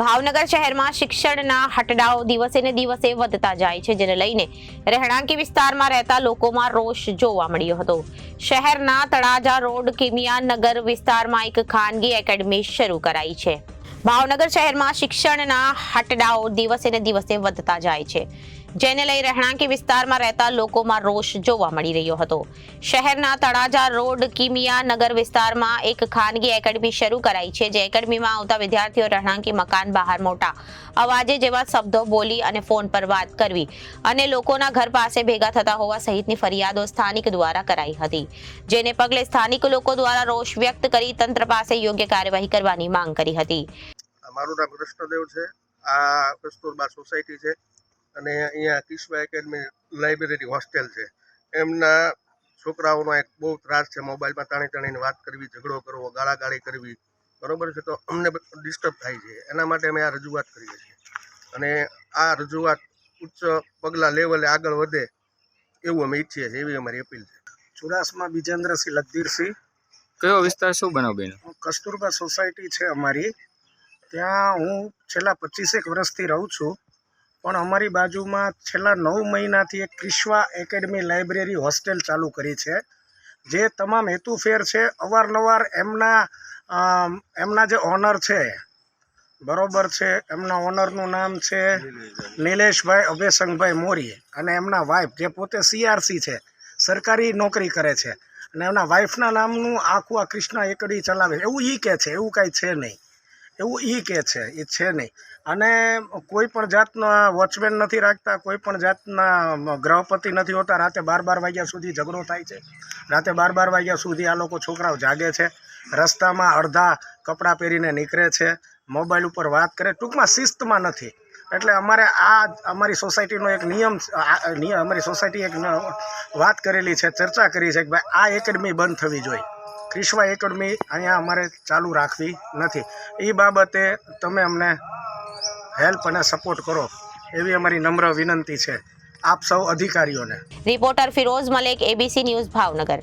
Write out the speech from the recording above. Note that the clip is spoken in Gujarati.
ભાવનગર શહેરમાં શિક્ષણના હટડાઓ દિવસે ને દિવસે વધતા જાય છે, જેને લઈને રહેણાંકી વિસ્તારમાં રહેતા લોકોમાં રોષ જોવા મળ્યો હતો. શહેરના તળાજા રોડ કિમિયા નગર વિસ્તારમાં એક ખાનગી એકેડમી શરૂ કરાઈ છે. ભાવનગર શહેરમાં શિક્ષણના હટડાઓ દિવસે ને દિવસે વધતા જાય છે. જેને લઈ રહેણાંકી વિસ્તારમાં રહેતા લોકોમાં રોષ જોવા મળી રહ્યો હતો. શહેરના તળાજા રોડ, કિમિયા નગર વિસ્તારમાં એક ખાનગી એકેડમી શરૂ કરાઈ છે. જે એકેડમીમાં આવતા વિદ્યાર્થીઓ રહેણાંકી મકાન બહાર મોટા અવાજે જેવા શબ્દો બોલી અને ફોન પર વાત કરવી અને લોકોના ઘર પાસે ભેગા થતા હોવા સહિતની ફરિયાદો સ્થાનિક દ્વારા કરાઈ હતી. જેને પગલે સ્થાનિક લોકો દ્વારા રોષ વ્યક્ત કરી તંત્ર પાસે યોગ્ય કાર્યવાહી કરવાની માંગ કરી હતી. મારું નામ કૃષ્ણદેવ છે. આ કસ્તુરબા સોસાયટી છે. અને અહીંયા કિશ્વા એકેડમી લાઇબ્રેરી હોસ્ટેલ છે. એમના છોકરાઓનો એક બહુ ત્રાસ છે મોબાઈલમાં તાણી તાણીને વાત કરવી ઝઘડો કરવો ગાળાગાળી કરવી. બરોબર છે? તો અમને ડિસ્ટર્બ થાય છે. એના માટે અમે આ રજૂઆત કરીએ છીએ. અને આ રજૂઆત ઉચ્ચ પગલાં લેવલે આગળ વધે એવું અમે ઈચ્છીએ છીએ એવી અમારી અપીલ છે. ચુડાસમાં બીજેન્દ્રસિંહ લગધીરસિંહ કયો વિસ્તાર શું બનાવ બેન કસ્તુરબા સોસાયટી છે અમારી. ત્યાં હું છેલ્લા પચીસેક વર્ષથી રહું છું. પણ અમારી બાજુમાં છેલ્લા નવ મહિનાથી એક ક્રિશ્વા એકેડમી લાઇબ્રેરી હોસ્ટેલ ચાલુ કરી છે, જે તમામ હેતુફેર છે. અવારનવાર એમના એમના જે ઓનર છે, બરોબર છે, એમના ઓનરનું નામ છે નિલેશભાઈ અભયસંગભાઈ મોરી અને એમના વાઇફ જે પોતે સીઆરસી છે, સરકારી નોકરી કરે છે. અને એમના વાઇફના નામનું આખું આ કૃષ્ણા એકડી ચલાવે એવું ઈ કહે છે, એવું કાંઈ છે નહીં. એવું એ કહે છે એ છે નહીં. અને કોઈ પણ જાતના વોચમેન નથી રાખતા, કોઈ પણ જાતના ગ્રહપતિ નથી હોતા, રાતે બાર બાર વાગ્યા સુધી ઝઘડો થાય છે. રાતે બાર બાર વાગ્યા સુધી આ લોકો છોકરાઓ જાગે છે, રસ્તામાં અડધા કપડાં પહેરીને નીકળે છે, મોબાઈલ ઉપર વાત કરે, ટૂંકમાં શિસ્તમાં નથી. એટલે અમારે આ અમારી સોસાયટીનો એક નિયમ અમારી સોસાયટી એક વાત કરેલી છે, ચર્ચા કરી છે કે ભાઈ આ એકેડમી બંધ થવી જોઈએ. ક્રિશ્વા એકેડમી અહીંયા અમારે ચાલુ રાખવી નથી. એ બાબતે તમે અમને હેલ્પ અને સપોર્ટ કરો, એવી અમારી નમ્ર વિનંતી છે. આપ સૌ અધિકારીઓને. Reporter Firoz Malek ABC news Bhavnagar.